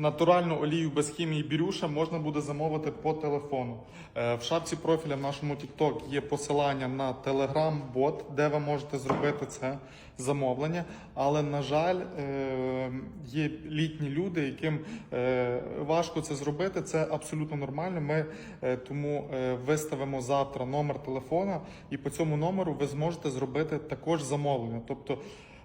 Натуральну олію без хімії бірюша можна буде замовити по телефону. Е, В шапці профіля в нашому TikTok є посилання на Telegram-бот, де ви можете зробити це замовлення. Але, на жаль, е, є літні люди, яким е, важко це зробити. Це абсолютно нормально. Ми тому виставимо завтра номер телефона, і по цьому номеру ви зможете зробити також замовлення. Тобто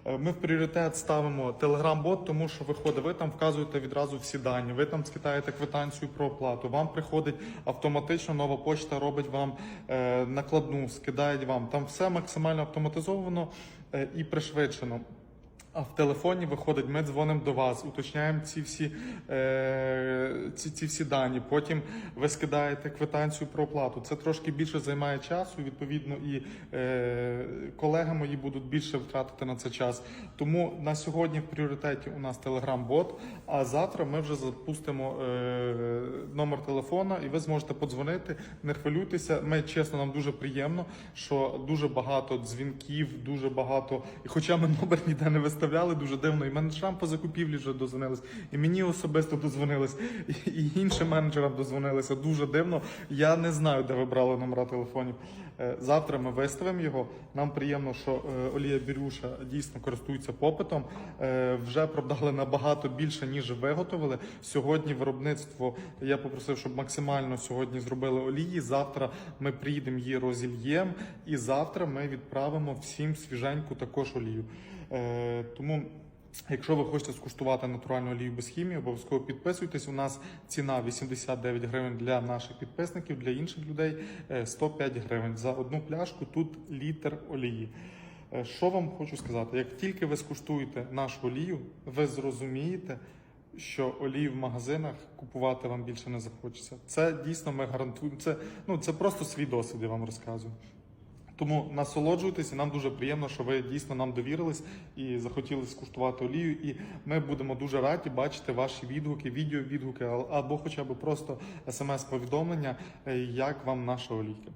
Ми в пріоритет ставимо Telegram-бот, тому що виходить, ви там вказуєте відразу всі дані, ви там скидаєте квитанцію про оплату. Вам приходить автоматично нова почта, робить вам е, накладну, скидає вам. Там все максимально автоматизовано е, і пришвидшено. А в телефоні виходить, ми дзвонимо до вас, уточняємо ці всі, е, ці, ці всі дані. Потім ви скидаєте квитанцію про оплату. Це трошки більше займає часу. Відповідно, і е, колеги мої будуть більше втратити на це час. Тому на сьогодні в пріоритеті у нас Telegram-бот. А завтра ми вже запустимо е, номер телефона, і ви зможете подзвонити. Не хвилюйтеся. Ми чесно, нам дуже приємно, що дуже багато дзвінків, дуже багато. І хоча ми номер ніде не виставляли, дуже дивно. І менеджерам по закупівлі вже дозвонились, і мені особисто дозвонились, і, іншим менеджерам дозвонилися. Дуже дивно. Я не знаю, де ви брали номера телефонів. Е, Завтра ми виставимо його. Нам приємно, що е, Олія Бірюша дійсно користується попитом. Е, Вже продали набагато більше, ніж виготовили. Сьогодні виробництво я попросив, щоб максимально сьогодні зробили олії. Завтра ми приїдемо її розільємо, і завтра ми відправимо всім свіженьку також олію. Тому. Якщо ви хочете скуштувати натуральну олію без хімії, обов'язково підписуйтесь. У нас ціна 89 гривень для наших підписників, для інших людей е, 105 гривень. За одну пляшку тут літр олії. Е, Що вам хочу сказати? Як тільки ви скуштуєте нашу олію, ви зрозумієте, що олії в магазинах купувати вам більше не захочеться. Це дійсно ми гарантуємо. Це, ну, це просто свій досвід, я вам розказую. Тому насолоджуйтесь, і нам дуже приємно, що ви дійсно нам довірились і захотіли скуштувати олію. І ми будемо дуже раді бачити ваші відгуки, відео відгуки або хоча б просто смс-повідомлення, е, як вам наша олійка.